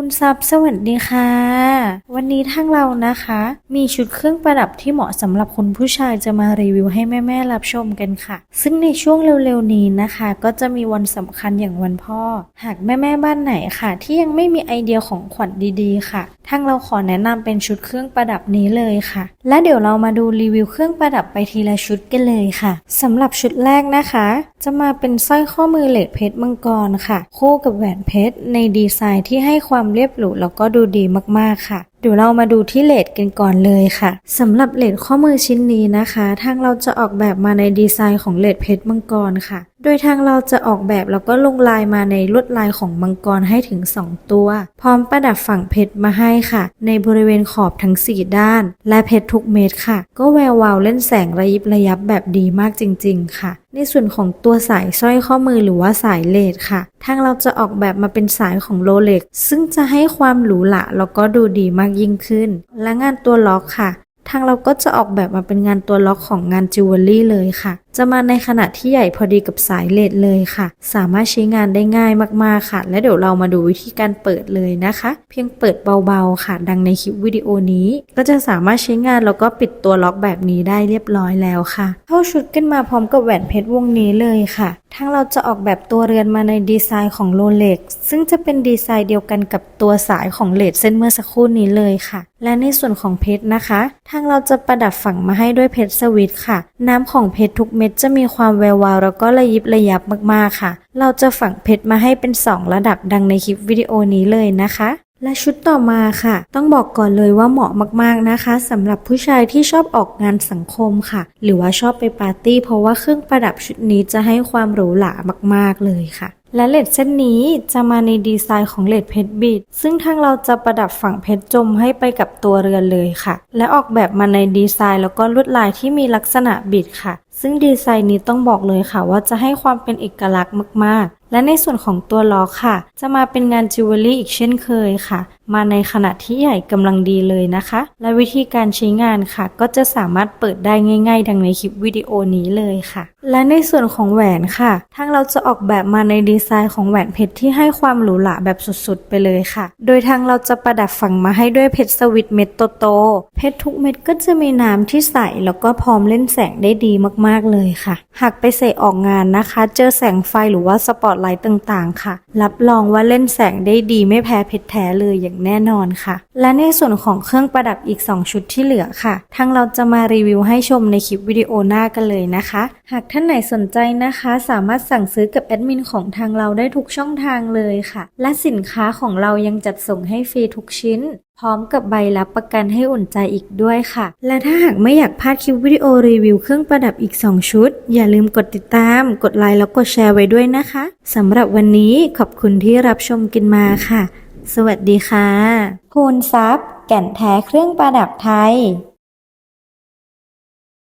คุณซับสวัสดีค่ะ วันนี้ทางเรานะคะ มีชุดเครื่องประดับที่เหมาะสำหรับคุณผู้ชายจะมารีวิวให้แม่ๆรับชมกันค่ะ ซึ่งในช่วงเร็วๆนี้นะคะ ก็จะมีวันสำคัญอย่างวันพ่อ หากแม่ๆบ้านไหนค่ะ ที่ยังไม่มีไอเดียของขวัญดีๆ ค่ะทางเราขอแนะนำเป็นชุดเครื่องประดับนี้เลยค่ะ และเดี๋ยวเรามาดูรีวิวเครื่องประดับไปทีละชุดกันเลยค่ะสำหรับชุดแรกนะคะจะมาเป็นสร้อยข้อมือเหล็กเพชรมังกรค่ะ คู่กับแหวนเพชรในดีไซน์ที่ให้ความเรียบหรูแล้วก็ดูดีมากๆค่ะเดี๋ยวเรามาดูที่เลดกันก่อนเลยค่ะสำหรับเลดข้อมือชิ้นนี้นะคะ ทางเราจะออกแบบมาในดีไซน์ของเลดเพชรมังกรค่ะ โดยทางเราจะออกแบบแล้วก็ลงลายมาในลวดลายของมังกรให้ถึง 2 ตัว พร้อมประดับฝั่งเพชรมาให้ค่ะ ในบริเวณขอบทั้ง 4 ด้าน และเพชรทุกเม็ดค่ะ ก็แวววาวเล่นแสงระยิบระยับแบบดีมากจริง ๆ ค่ะ ในส่วนของตัวสายสร้อยข้อมือหรือว่าสายเลดค่ะ ทางเราจะออกแบบมาเป็นสายของโรเล็กซึ่งจะให้ความหรูหราแล้วก็ดูดีมากยิ่งขึ้น และงานตัวล็อกค่ะ ทางเราก็จะออกแบบมาเป็นงานตัวล็อกของงานจิวเวลรี่เลยค่ะ จะมาในขนาดที่ใหญ่พอดีกับสายเลดเลยค่ะ สามารถใช้งานได้ง่ายมากๆค่ะ และเดี๋ยวเรามาดูวิธีการเปิดเลยนะคะ เพียงเปิดเบาๆค่ะ ดังในคลิปวิดีโอนี้ ก็จะสามารถใช้งานแล้วก็ปิดตัวล็อกแบบนี้ได้เรียบร้อยแล้วค่ะเข้าชุดกันมาพร้อมกับแหวนเพชรวงนี้เลยค่ะทางเราจะออกแบบตัวเรือนมาในดีไซน์ของโรเล็กซึ่งจะเป็นดีไซน์เดียวกันกับตัวสายของเลดเส้นเมื่อสักครู่นี้เลยค่ะ และในส่วนของเพชรนะคะ ทางเราจะประดับฝังมาให้ด้วยเพชรสวิตค่ะ น้ำของเพชรทุกเม็ดจะมีความแวววาวแล้วก็ระยิบระยับมากๆค่ะ เราจะฝังเพชรมาให้เป็น 2 ระดับดังในคลิปวิดีโอนี้เลยนะคะและชุดต่อมาค่ะ ต้องบอกก่อนเลยว่าเหมาะมากๆนะคะสำหรับผู้ชายที่ชอบออกงานสังคมค่ะ หรือว่าชอบไปปาร์ตี้เพราะว่าเครื่องประดับชุดนี้จะให้ความหรูหรามากๆเลยค่ะ และเลดเส้นนี้จะมาในดีไซน์ของเลดเพชรบีดซึ่งทางเราจะประดับฝั่งเพชรจมให้ไปกับตัวเรือนเลยค่ะ และออกแบบมาในดีไซน์แล้วก็ลวดลายที่มีลักษณะบิดค่ะ ซึ่งดีไซน์นี้ต้องบอกเลยค่ะ ว่าจะให้ความเป็นเอกลักษณ์มากๆ และในส่วนของตัวล้อค่ะ จะมาเป็นงานจิวเวลรี่อีกเช่นเคยค่ะ มาในขนาดที่ใหญ่กำลังดีเลยนะคะ และวิธีการใช้งานค่ะ ก็จะสามารถเปิดได้ง่าย ๆ ดังในคลิปวิดีโอนี้เลยค่ะ และในส่วนของแหวนค่ะ ทางเราจะออกแบบมาในดีไซน์ของแหวนเพชรที่ให้ความหรูหราแบบสุดๆ ไปเลยค่ะ โดยทางเราจะประดับฝังมาให้ด้วยเพชรสวิตเม็ดโตๆเพชรทุกเม็ดก็จะมีน้ำที่ใสแล้วก็พร้อมเล่นแสงได้ดีมากๆเลยค่ะ หากไปใส่ออกงานนะคะ เจอแสงไฟหรือว่าสปอตไลท์ต่างๆ ค่ะ รับรองว่าเล่นแสงได้ดีไม่แพ้เพชรแท้เลยอย่างแน่นอนค่ะ และในส่วนของเครื่องประดับอีก 2 ชุดที่เหลือค่ะ ทางเราจะมารีวิวให้ชมในคลิปวิดีโอหน้ากันเลยนะคะ หากท่านไหนสนใจนะคะ สามารถสั่งซื้อกับแอดมินของทางเราได้ทุกช่องทางเลยค่ะ และสินค้าของเรายังจัดส่งให้ฟรีทุกชิ้นพร้อมกับใบรับประกันให้อุ่นใจอีกด้วยค่ะ และถ้าหากไม่อยากพลาดคลิปวิดีโอรีวิวเครื่องประดับอีก 2 ชุด อย่าลืมกดติดตาม กดไลค์แล้วกดแชร์ไว้ด้วยนะคะ สำหรับวันนี้ขอบคุณที่รับชมกันมาค่ะ สวัสดีค่ะ คูณทรัพย์ แก่นแท้เครื่องประดับไทย